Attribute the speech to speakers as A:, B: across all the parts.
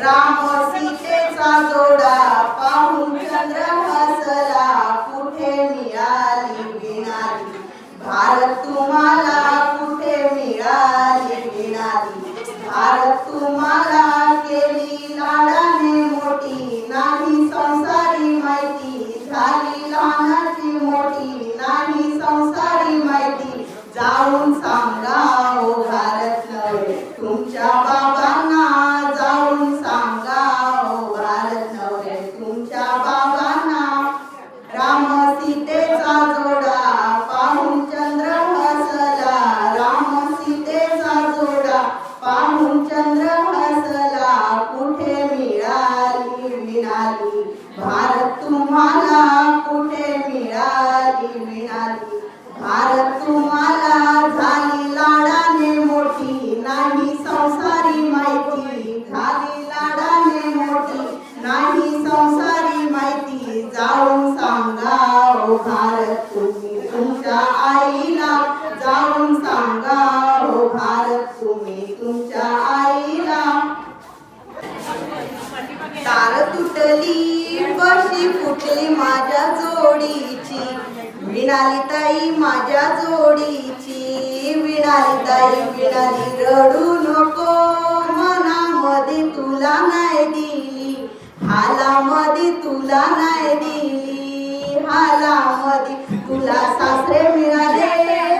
A: राम सीतेचा जोडा पाहून चंद्र हसला कुठे मिळाली विणाली? भारत तुम्हाला कुठे मिळाली विणाली? भारत तुम्हाला केली लाडाने मोठी नाही संसारी माहिती. झाली लहानाची मोठी नाही संसारी माहिती. जाऊन सांगा ओ भारत नाही संसारी माहिती झाली लाडाने मोठी. नाही संसारी माहिती जाऊन सांगा ओ भारत तुम्ही तुमच्या आईला. जाऊन सांगा ओ भारत तुम्ही तुमच्या आईला. तार तुटली बशी फुटली माझ्या जोडीची. मिळाली ताई माझ्या जोडीची. विणाली ताई विणाली रडू नको. मनामध्ये तुला नाही दिली. हालामध्ये तुला नाही दिली. हालामध्ये तुला सासरे मिळाले.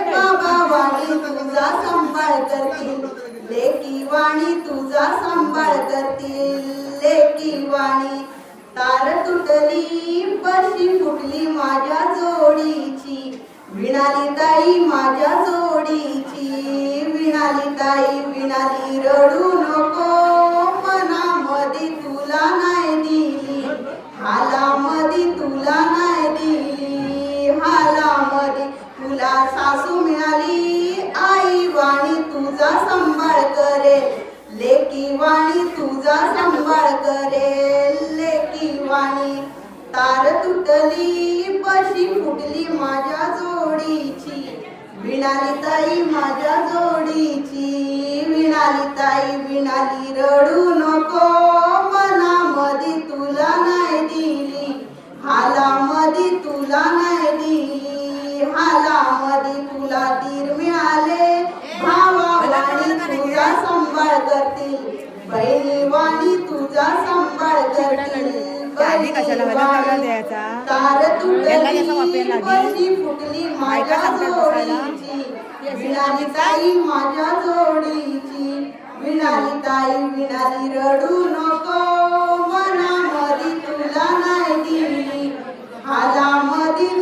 A: बाबा वाणी तुझा सांभाळ करतील. लेकी वाणी तुझा सांभाळ करतील. लेकी वाणी तार तुटली बशी फुटली माझ्या जोडीची. विणाली ताई माझ्या जोडी वाणी तुझा सांभाळ करेल. लेकी वाणी तार तुटली पशी फुटली माझ्या जोडीची. विणाली ताई माझ्या जोडीची. विणाली ताई विणाली रडू नको. मनामध्ये तुला नाही दिली. हालामध्ये तुला नाही दिली. हालामध्ये तुला तीर मिळाले.
B: आधी कशाला द्यायचा? यांना कसा सांगतात बसायला?
A: रडू नको. तुला नाही दिली.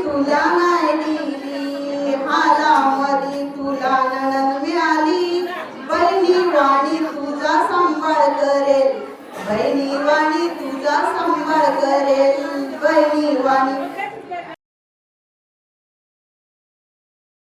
A: तुला नाही करेल बहिणी वाणी